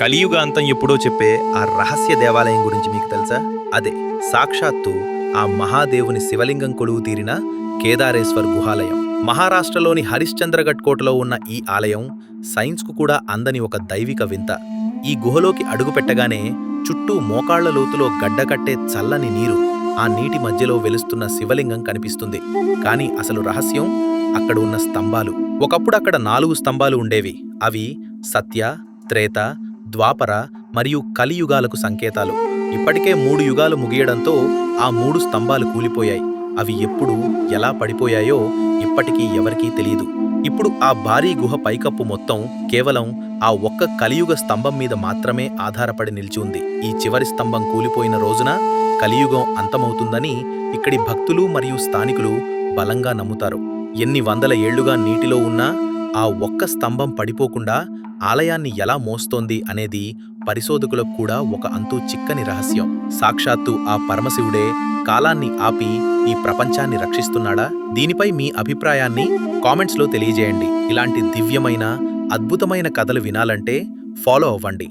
కలియుగ అంతం ఎప్పుడో చెప్పే ఆ రహస్య దేవాలయం గురించి మీకు తెలుసా? అదే సాక్షాత్తు ఆ మహాదేవుని శివలింగం కొలువు తీరిన కేదారేశ్వర్ గుహాలయం. మహారాష్ట్రలోని హరిశ్చంద్రగఢ్ కోటలో ఉన్న ఈ ఆలయం సైన్స్కు కూడా అందని ఒక దైవిక వింత. ఈ గుహలోకి అడుగుపెట్టగానే చుట్టూ మోకాళ్ళ లోతులో గడ్డకట్టే చల్లని నీరు ఆ నీటి మధ్యలో వెలుస్తున్న శివలింగం కనిపిస్తుంది. కానీ అసలు రహస్యం? అక్కడ ఉన్న స్తంభాలు. ఒకప్పుడు అక్కడ నాలుగు స్తంభాలు ఉండేవి. అవి సత్య త్రేత ద్వాపర మరియు కలియుగాలకు సంకేతాలు. ఇప్పటికే మూడు యుగాలు ముగియడంతో ఆ మూడు స్తంభాలు కూలిపోయాయి. అవి ఎప్పుడు ఎలా పడిపోయాయో ఇప్పటికీ ఎవరికీ తెలియదు ఇప్పుడు ఆ భారీ గుహ పైకప్పు మొత్తం కేవలం ఆ ఒక్క కలియుగ స్తంభం మీద మాత్రమే ఆధారపడి నిలిచి ఉంది ఈ చివరి స్తంభం కూలిపోయిన రోజున కలియుగం అంతమవుతుందని ఇక్కడి భక్తులు మరియు స్థానికులు బలంగా నమ్ముతారు. ఎన్ని వందల ఏళ్ళుగా నీటిలో ఉన్నా ఆ ఒక్క స్తంభం పడిపోకుండా ఆలయాన్ని ఎలా మోస్తోంది అనేది పరిశోధకులకు కూడా ఒక అంతు చిక్కని రహస్యం. సాక్షాత్తు ఆ పరమశివుడే కాలాన్ని ఆపి ఈ ప్రపంచాన్ని రక్షిస్తున్నాడా? దీనిపై మీ అభిప్రాయాన్ని కామెంట్స్లో తెలియజేయండి. ఇలాంటి దివ్యమైన అద్భుతమైన కథలు వినాలంటే ఫాలో అవ్వండి.